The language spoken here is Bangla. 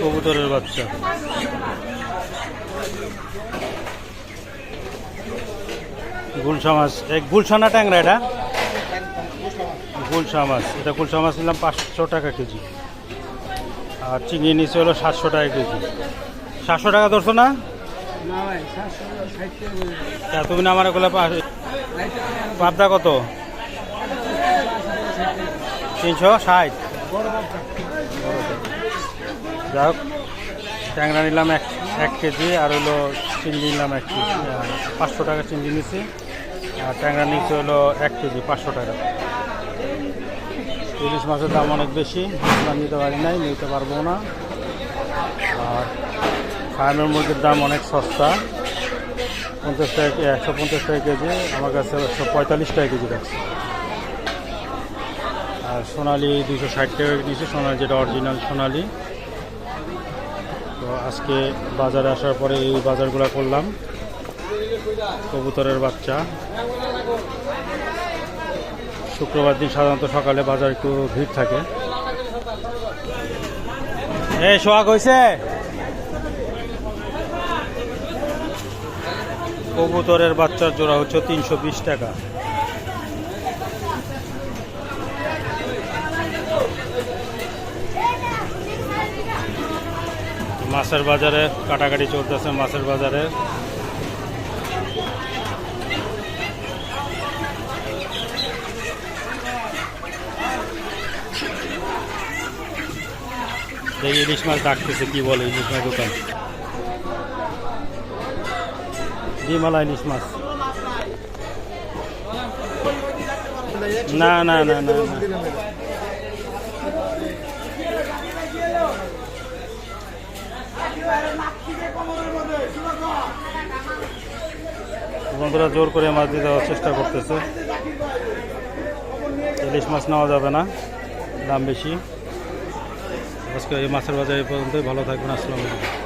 কবুতরের বাচ্চা। গুলশা মাছ। এক গুলশা না ট্যাংরা এটা? গুলশা মাছ। এটা গুলশা মাছ নিলাম পাঁচশো টাকা কেজি। আর চিংড়ি নিচে হলো সাতশো টাকা কেজি। সাতশো টাকা ধরছো না? তুমি না আমার ওগুলো পাবদা কত? তিনশো ষাট। যাই হোক ট্যাংরা নিলাম এক এক কেজি, আর হলো চিংড়ি নিলাম এক কেজি। আর পাঁচশো টাকা চিংড়ি নিচ্ছি আর ট্যাংরা নিচে হলো এক কেজি, পাঁচশো টাকা। ইলিশ মাছের দাম অনেক বেশি নিতে পারি নাই, নিতে পারব না। আর ফার্মের মুরগির দাম অনেক সস্তা, পঞ্চাশ টাকা একশো পঞ্চাশ টাকা কেজি, আমার কাছে একশো পঁয়তাল্লিশ টাকা কেজি রাখছে। আর সোনালি দুশো ষাট টাকা নিয়েছে সোনালি যেটা অরিজিনাল সোনালি। আজকে বাজারে আসার পরে এই বাজারগুলো করলাম। কবুতরের বাচ্চা। শুক্রবার দিন সাধারণত সকালে বাজার একটু ভিড় থাকে। এই সোহাগ হয়েছে কবুতরের বাচ্চার জোড়া হচ্ছে তিনশো বিশ টাকা। মাছের বাজারে কাটাকাটি চলতেছে মাছের বাজারে। দেখি ইলিশ মাছ ডাকতেছে, কি বলে ইলিশ মাছ দোকান? ডিমালা ইলিশ মাছ। না না না না না। বন্ধুরা জোর করে মাছ দিয়ে দেওয়ার চেষ্টা করতেছে। ইলিশ মাছ নেওয়া যাবে না, দাম বেশি। আজকে এই মাছের বাজার এই পর্যন্তই, ভালো থাকবেন না আলাইকুম।